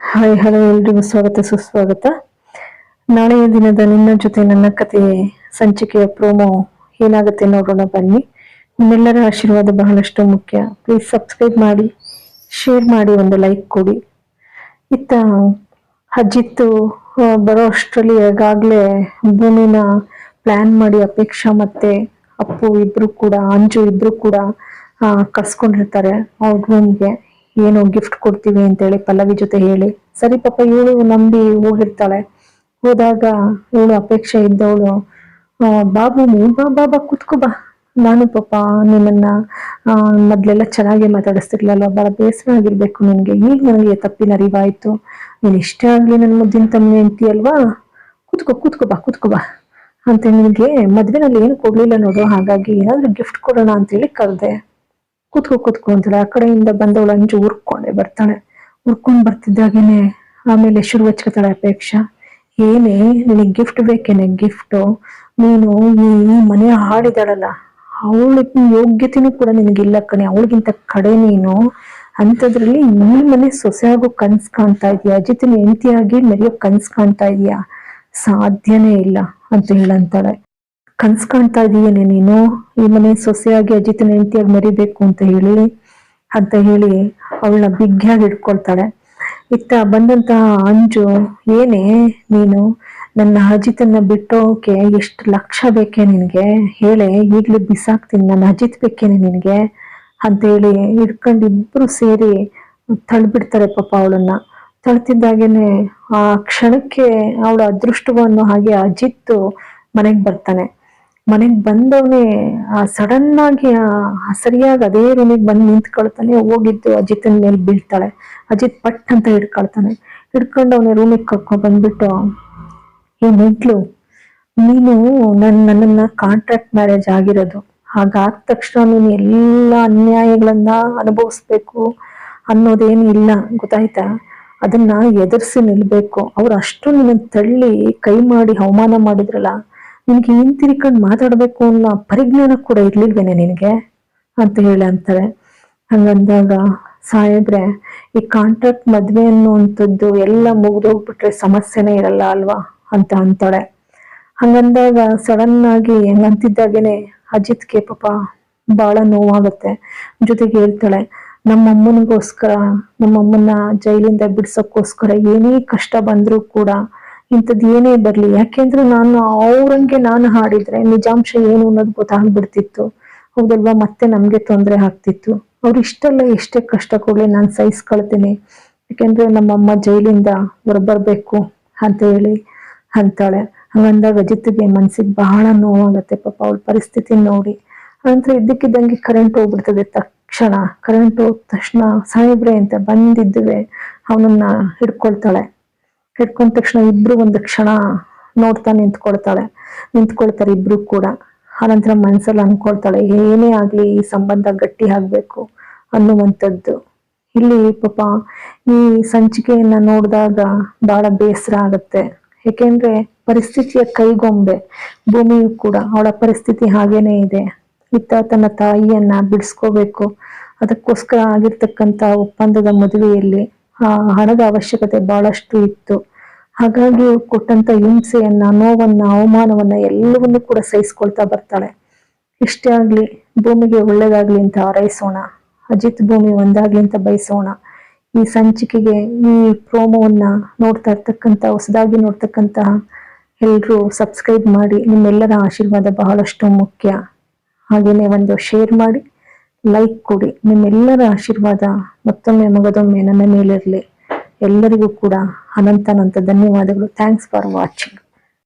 Hi hello ಎಲ್ರಿಗೂ ಸ್ವಾಗತ ಸುಸ್ವಾಗತ. ನಾಳೆಯ ದಿನದ ನಿನ್ನ ಜೊತೆ ನನ್ನ ಕತೆ ಸಂಚಿಕೆಯ ಪ್ರೋಮೋ ಏನಾಗುತ್ತೆ ನೋಡೋಣ ಬನ್ನಿ. ನಿಮ್ಮೆಲ್ಲರ ಆಶೀರ್ವಾದ ಬಹಳಷ್ಟು ಮುಖ್ಯ. ಪ್ಲೀಸ್ ಸಬ್ಸ್ಕ್ರೈಬ್ ಮಾಡಿ ಶೇರ್ ಮಾಡಿ ಒಂದು ಲೈಕ್ ಕೊಡಿ. ಇತ್ತ ಅಜ್ಜಿತ್ತು ಆ, ಬರೋ ಅಷ್ಟರಲ್ಲಿ ಈಗಾಗಲೇ ಭೂಮಿನ ಪ್ಲ್ಯಾನ್ ಮಾಡಿ ಅಪೇಕ್ಷಾ ಮತ್ತೆ ಅಪ್ಪು ಇಬ್ರು ಕೂಡ ಅಂಜು ಇಬ್ರು ಕೂಡ ಕಸ್ಕೊಂಡಿರ್ತಾರೆ ಅವ್ರ ರೂಮ್ಗೆ ಏನೋ ಗಿಫ್ಟ್ ಕೊಡ್ತೀವಿ ಅಂತೇಳಿ ಪಲ್ಲವಿ ಜೊತೆ ಹೇಳಿ, ಸರಿ ಪಾಪ ಇವಳು ನಂಬಿ ಹೋಗಿರ್ತಾಳೆ. ಹೋದಾಗ ಇವಳು ಅಪೇಕ್ಷೆ ಇದ್ದವಳು ಬಾಬು ನೀ ಬಾ ಬಾಬಾ ಕುತ್ಕೋಬಾ ನಾನು ಪಾಪ ನಿಮ್ಮನ್ನ ಮೊದ್ಲೆಲ್ಲ ಚೆನ್ನಾಗಿ ಮಾತಾಡಿಸ್ತಿರ್ಲಿಲ್ಲ. ಬಹಳ ಬೇಸರ ಆಗಿರ್ಬೇಕು ನಿನ್ಗೆ. ಈಗ ನನಗೆ ತಪ್ಪಿನ ಅರಿವಾಯ್ತು. ನೀನ್ ಇಷ್ಟೇ ಆಗ್ಲಿ ನನ್ನ ಮುದ್ದಿನ ತಮ್ಮ ಅಂತಿ ಅಲ್ವಾ ಕೂತ್ಕೋ ಬಾ ಕೂತ್ಕೋ ಬಾ. ಅಂತ ನಿನಗೆ ಮದ್ವೆನಲ್ಲಿ ಏನು ಕೊಡ್ಲಿಲ್ಲ ನೋಡು. ಹಾಗಾಗಿ ಏನಾದ್ರೂ ಗಿಫ್ಟ್ ಕೊಡೋಣ ಅಂತೇಳಿ ಕರೆದೆ. ಕೂತ್ಕೋ ಕೂತ್ಕೋ ಅಂತಾಳೆ. ಆ ಕಡೆಯಿಂದ ಬಂದವಳು ಅಂಜು ಹುರ್ಕೊಂಡೆ ಬರ್ತಾಳೆ. ಉರ್ಕೊಂಡ್ ಬರ್ತಿದ್ದಾಗೇನೆ ಆಮೇಲೆ ಶುರು ಹಚ್ಕೊತಾಳೆ ಅಪೇಕ್ಷಾ. ಏನೇ, ನಿನಗೆ ಗಿಫ್ಟ್ ಬೇಕೇನೆ ಗಿಫ್ಟು ನೀನು ಈ ಮನೆ ಹಾಡಿದಾಳಲ್ಲ ಅವಳ ಯೋಗ್ಯತೆನೂ ಕೂಡ ನಿನಗಿಲ್ಲ ಕಣೆ. ಅವಳಿಗಿಂತ ಕಡೆ ನೀನು. ಅಂಥದ್ರಲ್ಲಿ ಈ ಮನೆ ಸೊಸೆಯಾಗೋ ಕನ್ಸ್ ಕಾಣ್ತಾ ಇದೀಯ? ಅಜಿತಿನ ಹೆಂಡತಿಯಾಗಿ ಮೆರೆಯೋ ಕನ್ಸ್ ಕಾಣ್ತಾ ಇದೀಯಾ? ಸಾಧ್ಯನೇ ಇಲ್ಲ ಅಂತ ಹೇಳಂತಾಳೆ. ಕನ್ಸ್ ಕಾಣ್ತಾ ಇದೀಯೇನೆ ನೀನು? ಈ ಮನೆ ಸೊಸೆಯಾಗಿ ಅಜಿತನ ಹೆಂಡತಿಯಾಗಿ ಮರಿಬೇಕು ಅಂತ ಹೇಳಿ ಅಂತ ಹೇಳಿ ಅವಳನ್ನ ಬಿಗ್ಯಾಗಿ ಇಟ್ಕೊಳ್ತಾಳೆ ಇತ್ತ ಬಂದಂತಹ ಅಂಜು, ಏನೇ ನೀನು, ನನ್ನ ಅಜಿತನ್ನ ಬಿಟ್ಟೋಕೆ ಎಷ್ಟು ಲಕ್ಷ ಬೇಕೆ ನಿನಗೆ? ಹೇಳೆ, ಈಗ್ಲೂ ಬಿಸಾಕ್ತೀನಿ ನನ್ನ ಅಜಿತ್ ಬೇಕೇನೆ ನಿನಗೆ? ಅಂತ ಹೇಳಿ ಹಿಡ್ಕೊಂಡು ಇಬ್ರು ಸೇರಿ ತಳ್ಬಿಡ್ತಾರೆ ಪಾಪ ಅವಳನ್ನ. ತಳ್ತಿದ್ದಾಗೇನೆ ಆ ಕ್ಷಣಕ್ಕೆ ಅವಳ ಅದೃಷ್ಟವನ್ನು ಹಾಗೆ ಅಜಿತ್ ಮನೆಗೆ ಬರ್ತಾನೆ. ಮನೆಗೆ ಬಂದವನೇ ಆ ಸಡನ್ ಆಗಿ ಸರಿಯಾಗಿ ಅದೇ ರೂಮಿಗೆ ಬಂದು ನಿಂತ್ಕೊಳ್ತಾನೆ. ಹೋಗಿದ್ದು ಅಜಿತನ ಮೇಲೆ ಬೀಳ್ತಾಳೆ. ಅಜಿತ್ ಪಟ್ ಅಂತ ಹಿಡ್ಕೊಳ್ತಾನೆ. ಹಿಡ್ಕೊಂಡು ಅವನೇ ರೂಮಿಗೆ ಕರ್ಕೊಂಡ್ ಬಂದ್ಬಿಟ್ಟು, ಏ ನಿಂತ್ಲು ನೀನು ನನ್, ನನ್ನನ್ನ ಕಾಂಟ್ರಾಕ್ಟ್ ಮ್ಯಾರೇಜ್ ಆಗಿರೋದು. ಹಾಗಾದ ತಕ್ಷಣ ನೀನು ಎಲ್ಲ ಅನ್ಯಾಯಗಳನ್ನ ಅನುಭವಿಸ್ಬೇಕು ಅನ್ನೋದೇನು ಇಲ್ಲ. ಗೊತ್ತಾಯ್ತಾ? ಅದನ್ನ ಎದುರಿಸಿ ನಿಲ್ಬೇಕು. ಅವ್ರು ಅಷ್ಟು ನಿನ್ನ ತಳ್ಳಿ ಕೈ ಮಾಡಿ ಅವಮಾನ ಮಾಡಿದ್ರಲ್ಲ ನಿನ್ಗೆ ಹಿಂತಿರ್ಕೊಂಡು ಮಾತಾಡಬೇಕು ಅನ್ನೋ ಪರಿಜ್ಞಾನ ಕೂಡ ಇರ್ಲಿಲ್ವೇನೆ ನಿನಗೆ? ಅಂತ ಹೇಳಿ ಅಂತಾರೆ. ಹಂಗಂದಾಗ ಸಾಯಿದ್ರೆ ಈ ಕಾಂಟ್ರಾಕ್ಟ್ ಮದುವೆ ಅನ್ನುವಂಥದ್ದು ಎಲ್ಲ ಮುಗಿದೋಗ್ಬಿಟ್ರೆ ಸಮಸ್ಯೆನೇ ಇರಲ್ಲ ಅಲ್ವಾ? ಅಂತ ಅಂತಾಳೆ. ಹಂಗಂದಾಗ ಸಡನ್ ಆಗಿ ಹಂಗಂತಿದ್ದಾಗೇನೆ ಅಜಿತ್ಗೆ ಪಾಪ ಬಹಳ ನೋವಾಗುತ್ತೆ. ಜೊತೆಗೆ ಹೇಳ್ತಾಳೆ ನಮ್ಮಮ್ಮನಿಗೋಸ್ಕರ ನಮ್ಮಮ್ಮನ ಜೈಲಿಂದ ಬಿಡ್ಸೋಕ್ಕೋಸ್ಕರ ಏನೇ ಕಷ್ಟ ಬಂದರೂ ಕೂಡ ಇಂಥದ್ದು ಏನೇ ಬರ್ಲಿ ಯಾಕೆಂದ್ರೆ ನಾನು ಅವ್ರಂಗೆ ನಾನು ಹಾಡಿದ್ರೆ ನಿಜಾಂಶ ಏನು ಅನ್ನೋದು ಗೊತ್ತಾಗ್ಬಿಡ್ತಿತ್ತು. ಹೌದಲ್ವಾ? ಮತ್ತೆ ನಮ್ಗೆ ತೊಂದರೆ ಆಗ್ತಿತ್ತು. ಅವ್ರು ಇಷ್ಟೆಲ್ಲ ಎಷ್ಟೇ ಕಷ್ಟ ಕೊಡ್ಲಿ ನಾನು ಸಹಿಸ್ಕೊಳ್ತೀನಿ. ಯಾಕೆಂದ್ರೆ ನಮ್ಮಮ್ಮ ಜೈಲಿಂದ ಹೊರಬರ್ಬೇಕು ಅಂತ ಹೇಳಿ ಅಂತಾಳೆ. ಹಂಗಂದಾಗ ಅಜಿತ್ಗೆ ಮನ್ಸಿಗೆ ಬಹಳ ನೋವಾಗತ್ತೆ. ಪಾಪ ಅವಳ ಪರಿಸ್ಥಿತಿ ನೋಡಿ. ನಂತರ ಇದ್ದಕ್ಕಿದ್ದಂಗೆ ಕರೆಂಟ್ ಹೋಗ್ಬಿಡ್ತದೆ ತಕ್ಷಣ. ಕರೆಂಟ್ ಹೋದ ತಕ್ಷಣ ಸಾಯಿಬ್ರೆ ಅಂತ ಬಂದಿದ್ದುವೆ, ಅವನನ್ನ ಹಿಡ್ಕೊಳ್ತಾಳೆ. ಹಿಡ್ಕೊಂಡ ತಕ್ಷಣ ಇಬ್ರು ಒಂದು ಕ್ಷಣ ನೋಡ್ತಾ ನಿಂತ್ಕೊಳ್ತಾಳೆ. ನಿಂತ್ಕೊಳ್ತಾರೆ ಇಬ್ರು ಕೂಡ. ಆನಂತರ ಮನ್ಸಲ್ಲಿ ಅನ್ಕೊಳ್ತಾಳೆ, ಏನೇ ಆಗ್ಲಿ ಈ ಸಂಬಂಧ ಗಟ್ಟಿ ಆಗ್ಬೇಕು ಅನ್ನುವಂಥದ್ದು. ಇಲ್ಲಿ ಪಾಪ ಈ ಸಂಚಿಕೆಯನ್ನ ನೋಡಿದಾಗ ಬಹಳ ಬೇಸರ ಆಗತ್ತೆ. ಏಕೆಂದ್ರೆ ಪರಿಸ್ಥಿತಿಯ ಕೈಗೊಂಬೆ, ಭೂಮಿಯು ಕೂಡ ಅವಳ ಪರಿಸ್ಥಿತಿ ಹಾಗೇನೆ ಇದೆ. ಇತ್ತ ತನ್ನ ತಾಯಿಯನ್ನ ಬಿಡಿಸ್ಕೋಬೇಕು. ಅದಕ್ಕೋಸ್ಕರ ಆಗಿರ್ತಕ್ಕಂತ ಒಪ್ಪಂದದ ಮದುವೆಯಲ್ಲಿ ಹಣದ ಅವಶ್ಯಕತೆ ಬಹಳಷ್ಟು ಇತ್ತು. ಹಾಗಾಗಿ ಕೊಟ್ಟಂತ ಹಿಂಸೆಯನ್ನ, ನೋವನ್ನ, ಅವಮಾನವನ್ನ ಎಲ್ಲವನ್ನೂ ಕೂಡ ಸಹಿಸ್ಕೊಳ್ತಾ ಬರ್ತಾಳೆ. ಇಷ್ಟೇ ಆಗ್ಲಿ, ಭೂಮಿಗೆ ಒಳ್ಳೇದಾಗ್ಲಿ ಅಂತ ಹಾರೈಸೋಣ. ಅಜಿತ್ ಭೂಮಿ ಒಂದಾಗ್ಲಿ ಅಂತ ಬಯಸೋಣ. ಈ ಸಂಚಿಕೆಗೆ ಈ ಪ್ರೋಮೋವನ್ನ ನೋಡ್ತಾ ಇರ್ತಕ್ಕಂಥ, ಹೊಸದಾಗಿ ನೋಡ್ತಕ್ಕಂತಹ ಎಲ್ಲರೂ ಸಬ್ಸ್ಕ್ರೈಬ್ ಮಾಡಿ. ನಿಮ್ಮೆಲ್ಲರ ಆಶೀರ್ವಾದ ಬಹಳಷ್ಟು ಮುಖ್ಯ. ಹಾಗೇನೆ ಒಂದು ಶೇರ್ ಮಾಡಿ. ಲೈಕ್ ಕೊಡಿ. ನಿಮ್ಮೆಲ್ಲರ ಆಶೀರ್ವಾದ ಮತ್ತೊಮ್ಮೆ ಮಗದೊಮ್ಮೆ ನನ್ನ ಮೇಲಿರಲಿ. ಎಲ್ಲರಿಗೂ ಕೂಡ ಅನಂತ ಅನಂತ ಧನ್ಯವಾದಗಳು. Thanks for watching